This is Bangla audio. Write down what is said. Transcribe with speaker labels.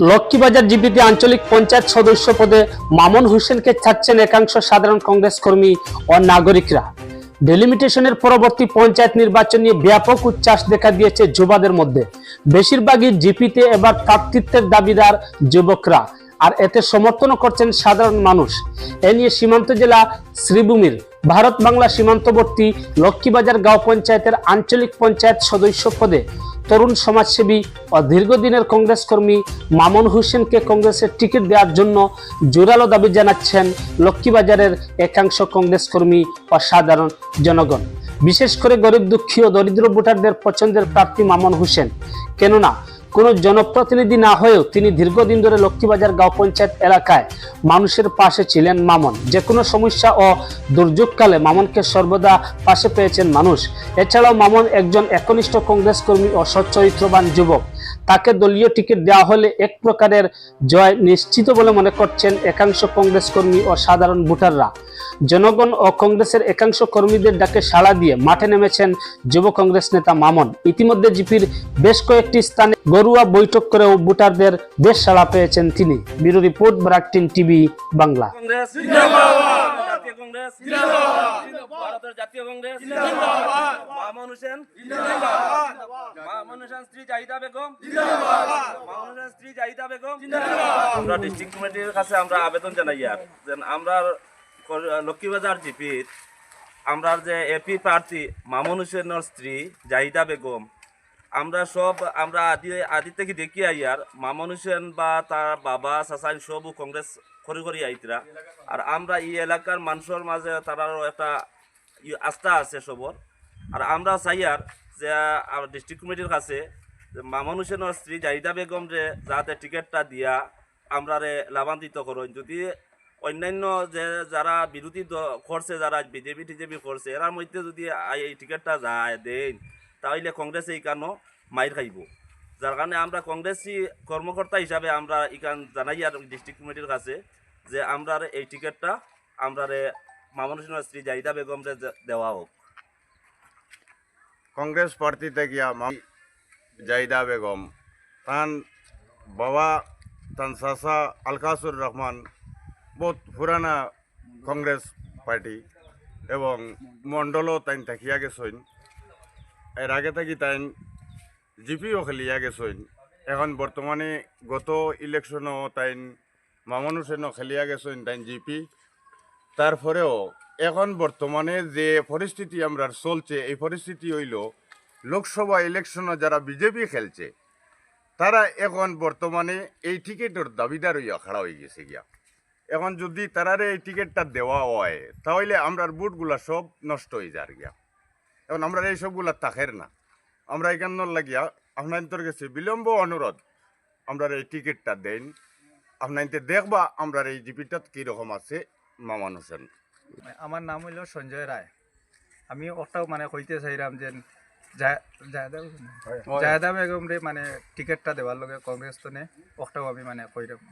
Speaker 1: লক্ষ্মীবাজার জিপিতে আঞ্চলিক পঞ্চায়েত সদস্য পদে মামুন হোসেনকে ছাড়ছেন একাংশ সাধারণ কংগ্রেস কর্মী ও নাগরিকরা। ডেলিমিটেশনের পরবর্তী পঞ্চায়েত নির্বাচন নিয়ে ব্যাপক উচ্ছ্বাস দেখা দিয়েছে যুবাদের মধ্যে। বেশিরভাগই জিপিতে এবার প্রার্থিত্বের দাবিদার যুবকরা, আর এতে সমর্থনও করছেন সাধারণ মানুষ। এ নিয়ে সীমান্ত জেলা শ্রীভূমির ভারত বাংলা সীমান্তবর্তী লক্ষ্মীবাজার গাঁও পঞ্চায়েতের আঞ্চলিক পঞ্চায়েত সদস্য পদে তরুণ সমাজসেবী ও দীর্ঘদিনের কংগ্রেস কর্মী মামুন হোসেনকে কংগ্রেসের টিকিট দেওয়ার জন্য জোরালো দাবি জানাচ্ছেন লক্ষ্মীবাজারের একাংশ কংগ্রেস কর্মী ও সাধারণ জনগণ। বিশেষ করে গরিব দুঃখী ও দরিদ্র ভোটারদের পছন্দের প্রার্থী মামুন হোসেন। কেননা কোনো জনপ্রতিনিধি না হয়েও তিনি দীর্ঘদিন ধরে লক্ষ্মীবাজার গাঁও পঞ্চায়েত এলাকায় মানুষের পাশে ছিলেন মামন। যে কোনো সমস্যা ও দুর্যোগকালে মামনকে সর্বদা পাশে পেয়েছেন মানুষ। এছাড়াও মামন একজন একনিষ্ঠ কংগ্রেস কর্মী ও সচ্চরিত্রবান যুবক। তাকে দলীয় টিকিট দেওয়া হলে এক প্রকারের জয় নিশ্চিত বলে মনে করছেন একাংশ কংগ্রেস কর্মী ও সাধারণ ভোটাররা। জনগণ ও কংগ্রেসের একাংশ কর্মীদের ডাকে সাড়া দিয়ে মাঠে নেমেছেন যুব কংগ্রেস নেতা মামন। ইতিমধ্যে জিপির বেশ কয়েকটি স্থানে গরুয়া বৈঠক করেও ভোটারদের বেশ সাড়া পেয়েছেন তিনি। ব্যুরো রিপোর্ট ব্রাকটিন টিভি বাংলা।
Speaker 2: জাতীয় কংগ্রেস। জিন্দাবাদ। ভারতের জাতীয় কংগ্রেস। মামুন হোসেন। মামুন হোসেন স্ত্রী জাহিদা বেগম। জিন্দাবাদ। মামুন হোসেন স্ত্রী জাহিদা বেগম। আমরা ডিস্ট্রিক্ট কমিটির কাছে আমরা আবেদন জানাই আর। আমরা লক্ষ্মীবাজার জিপির আমরা যে এপি প্রার্থী মামুন হোসেনের স্ত্রী জাহিদা বেগম আমরা সব, আমরা আদি আদি থেকে দেখি আইয়ার মামুন হোসেন বা তার বাবা চাচাই সবও কংগ্রেস করি করি আইতরা। আর আমরা এই এলাকার মানুষের মাঝে তারারও একটা আস্থা আছে সবর। আর আমরা চাইয়ার যে ডিস্ট্রিক্ট কমিটির কাছে মামুন হোসেনের স্ত্রী জাহিদা বেগম রে যাতে টিকিটটা দিয়া আমরা রে লাভান্বিত করুন। যদি অন্যান্য যে, যারা বিরোধী করছে, যারা বিজেপি টিজেপি করছে, এরার মধ্যে যদি এই টিকিটটা যায়, দেন তাহলে কংগ্রেস এই মাইর খাইব। যার কারণে আমরা কংগ্রেসি কর্মকর্তা হিসাবে আমরা ইকান জানাই আর ডিস্ট্রিক্ট কমিটির কাছে যে আমরা এই টিকিটটা আমরা মামুন হোসেনের স্ত্রী জাহিদা বেগম রে দেওয়া হোক।
Speaker 3: কংগ্রেস প্রার্থী থেকে আমার জাহিদা বেগম তান বাবা তান চাচা আলকাসুর রহমান, বহুত পুরানা কংগ্রেস পার্টি এবং মণ্ডলও তাইন থাকিয়া গেছইন এর আগে থাকি তাইন জিপিও খেলিয়া গেছইন এখন বর্তমানে গত ইলেকশনও তাইন মামুন হোসেনও খেলিয়া গেছইন তাই জিপি। তারপরেও এখন বর্তমানে যে পরিস্থিতি আমরা চলছে, এই পরিস্থিতি হইল লোকসভা ইলেকশনে যারা বিজেপি খেলছে তারা এখন বর্তমানে এই টিকিটের দাবিদার হইয়া খাড়া হয়ে গেছে গিয়া। এখন যদি তারারে এই টিকিটটা দেওয়া হয়, তাহলে আমরার বুটগুলা সব নষ্ট হয়ে যার গিয়া। এখন আমরা এই সবগুলা তাকের না। আমরা এখান লাগিয়া আপনাদের কাছে বিলম্ব অনুরোধ। আমরা এই টিকিটটা দেন আপনাদের দেখবা আমরা এই জিপিটা কীরকম আছে মামান হোসেন
Speaker 4: আমার নাম হইল সঞ্জয় রায়। আমি ওটাও মানে কইতে চাইলাম যে জায়দা বেগম রে মানে টিকিটটা দেওয়ার লগে কংগ্রেস তো নে ওটাও আমি মানে কইরাম।